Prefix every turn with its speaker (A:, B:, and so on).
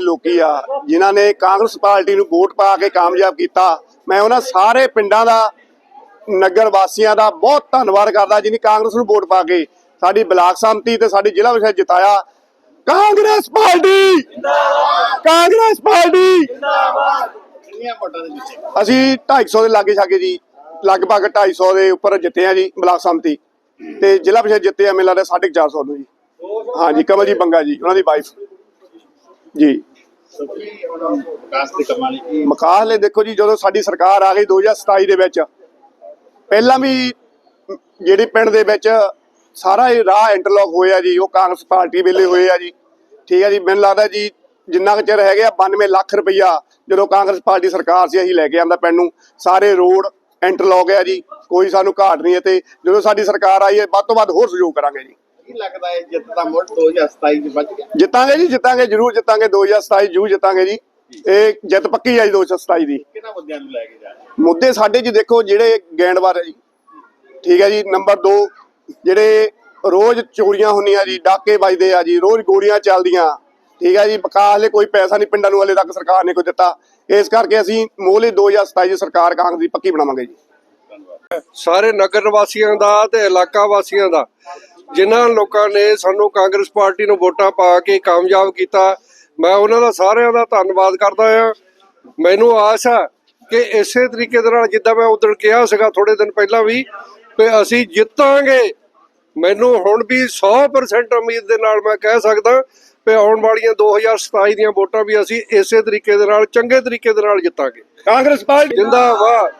A: ਲੋਕੀ ਆ ਜਿਨ੍ਹਾਂ ਨੇ ਕਾਂਗਰਸ ਪਾਰਟੀ ਨੂੰ ਵੋਟ ਪਾ ਕੇ ਕਾਮਯਾਬ ਕੀਤਾ। ਮੈਂ ਉਹਨਾਂ ਸਾਰੇ ਪਿੰਡਾਂ ਦਾ ਨਗਰ ਵਾਸੀਆਂ ਦਾ ਬਹੁਤ ਧੰਨਵਾਦ ਕਰਦਾ ਜਿਨੀ ਕਾਂਗਰਸ ਨੂੰ ਵੋਟ ਪਾ ਕੇ ਸਾਡੀ ਬਲਾਕ ਸੰਮਤੀ ਤੇ ਸਾਡੀ ਜ਼ਿਲ੍ਹਾ ਵਿਸ਼ਾ ਜਿਤਾਇਆ। ਕਾਂਗਰਸ ਪਾਰਟੀ! ਜਿੰਦਾਬਾਦ ਕਾਂਗਰਸ ਪਾਰਟੀ!
B: ਕਿੰਨੀਆਂ ਵੋਟਾਂ ਦੇ
A: ਅਸੀਂ 250 ਦੇ ਲਾਗੇ ਛਾਗੇ ਜੀ ਲਗਭਗ 250 ਦੇ ਉੱਪਰ ਜਿੱਤੇ ਆ ਜੀ ਬਲਾਕ ਸੰਮਤੀ। ਤੇ ਜ਼ਿਲ੍ਹਾ ਵਿਸ਼ਾ ਜਿੱਤੇ ਆ ਮੇਲਾ ਦੇ 450 ਨੂੰ ਜੀ। ਹਾਂਜੀ ਕਮਲ ਜੀ ਬੰਗਾ ਜੀ ਉਹਨਾਂ ਦੀ ਵਾਈਫ ਜੀ।
B: ਵਿਕਾਸ ਦੇ ਕੰਮਾਂ ਲਈ ਕੀ
A: ਮੁਕਾਬਲੇ ਦੇਖੋ ਜੀ, ਜਦੋਂ ਸਾਡੀ ਸਰਕਾਰ ਆ ਗਈ 2027 ਦੇ ਵਿੱਚ, ਪਹਿਲਾਂ ਵੀ ਜਿਹੜੀ ਪਿੰਡ ਦੇ ਵਿੱਚ ਸਾਰਾ ਇਹ ਰਾਹ ਇੰਟਰਲੌਕ ਹੋਇਆ ਜੀ, ਉਹ ਕਾਂਗਰਸ ਪਾਰਟੀ ਵੇਲੇ ਹੋਏ ਆ ਜੀ। ਠੀਕ ਹੈ ਜੀ, ਮੈਨੂੰ ਲੱਗਦਾ ਜੀ, ਜਿੰਨਾ ਕੁ ਚਿਰ ਹੈਗੇ 92 ਲੱਖ ਰੁਪਈਆ ਜਦੋਂ ਕਾਂਗਰਸ ਪਾਰਟੀ ਸਰਕਾਰ ਸੀ, ਅਸੀਂ ਲੈ ਕੇ ਆਂਦਾ ਪਿੰਡ ਨੂੰ। ਸਾਰੇ ਰੋਡ ਇੰਟਰਲੌਕ ਹੈ ਜੀ, ਕੋਈ ਸਾਨੂੰ ਘਾਟ ਨਹੀਂ ਹੈ ਤੇ ਜਦੋਂ ਸਾਡੀ ਸਰਕਾਰ ਆਈ ਹੈ, ਵੱਧ ਤੋਂ ਵੱਧ ਹੋਰ ਸਹਿਯੋਗ ਕਰਾਂਗੇ ਜੀ।
B: ਕੀ ਲੱਗਦਾ ਹੈ ਜਿੱਤ ਦਾ ਮੁੱਢ 2027 ਚ ਵੱਜ ਗਿਆ?
A: ਜਿੱਤਾਂਗੇ ਜੀ ਜਿੱਤਾਂਗੇ ਜ਼ਰੂਰ ਜਿੱਤਾਂਗੇ। 2027 ਜੂ ਜਿੱਤਾਂਗੇ ਜੀ। ਇਹ ਜਿੱਤ ਪੱਕੀ ਆ ਜੀ 2027 ਦੀ।
B: ਕਿਹਨਾਂ ਮੁੱਦਿਆਂ ਨੂੰ ਲੈ ਕੇ ਜਾ ਰਹੇ ਹੋ?
A: ਮੁੱਦੇ ਸਾਡੇ ਜੀ ਦੇਖੋ ਜਿਹੜੇ ਗੈਂਡਵਾਰ ਹੈ ਜੀ। ਠੀਕ ਹੈ ਜੀ ਨੰਬਰ 2 ਜਿਹੜੇ ਰੋਜ਼ ਚੋਰੀਆਂ ਹੁੰਦੀਆਂ ਜੀ ਡਾਕੇ ਵੱਜਦੇ ਆ ਜੀ ਰੋਜ਼ ਗੋਲੀਆਂ ਚੱਲਦੀਆਂ। ਠੀਕ ਹੈ ਜੀ ਵਿਕਾਸ ਲਈ ਕੋਈ ਪੈਸਾ ਨਹੀਂ ਪਿੰਡਾਂ ਨੂੰ ਹਲੇ ਤੱਕ ਸਰਕਾਰ ਨੇ ਕੋਈ ਦਿੱਤਾ। ਇਸ ਕਰਕੇ ਅਸੀਂ ਮੋਹਲੇ 2027 ਚ ਸਰਕਾਰ ਕਾਂਗਰਸ ਦੀ ਪੱਕੀ ਬਣਾਵਾਂਗੇ ਜੀ।
C: ਸਾਰੇ ਨਗਰ ਵਾਸੀਆਂ ਦਾ ਤੇ ਇਲਾਕਾ ਵਾਸੀਆਂ ਦਾ ਜਿਨ੍ਹਾਂ ਲੋਕਾਂ ਨੇ ਸਾਨੂੰ ਕਾਂਗਰਸ ਪਾਰਟੀ ਨੂੰ ਵੋਟਾਂ ਪਾ ਕੇ ਕਾਮਯਾਬ ਕੀਤਾ ਮੈਂ ਉਹਨਾਂ ਦਾ ਸਾਰਿਆਂ ਦਾ ਧੰਨਵਾਦ ਕਰਦਾ ਹਾਂ। ਮੈਨੂੰ ਆਸ ਹੈ ਕਿ ਇਸੇ ਤਰੀਕੇ ਦੇ ਨਾਲ ਜਿੱਦਾਂ ਮੈਂ ਉਦੋਂ ਕਿਹਾ ਸੀਗਾ ਥੋੜੇ ਦਿਨ ਪਹਿਲਾਂ ਵੀ ਕਿ ਅਸੀਂ ਜਿੱਤਾਂਗੇ। ਮੈਨੂੰ ਹੁਣ ਵੀ 100% ਉਮੀਦ ਦੇ ਨਾਲ ਮੈਂ ਕਹਿ ਸਕਦਾ ਕਿ ਆਉਣ ਵਾਲੀਆਂ 2027 ਦੀਆਂ ਵੋਟਾਂ ਵੀ ਅਸੀਂ ਇਸੇ ਤਰੀਕੇ ਦੇ ਨਾਲ ਚੰਗੇ ਤਰੀਕੇ ਦੇ ਨਾਲ ਜਿੱਤਾਂਗੇ।
A: ਕਾਂਗਰਸ ਪਾਰਟੀ
C: ਜਿੰਦਾਬਾਦ।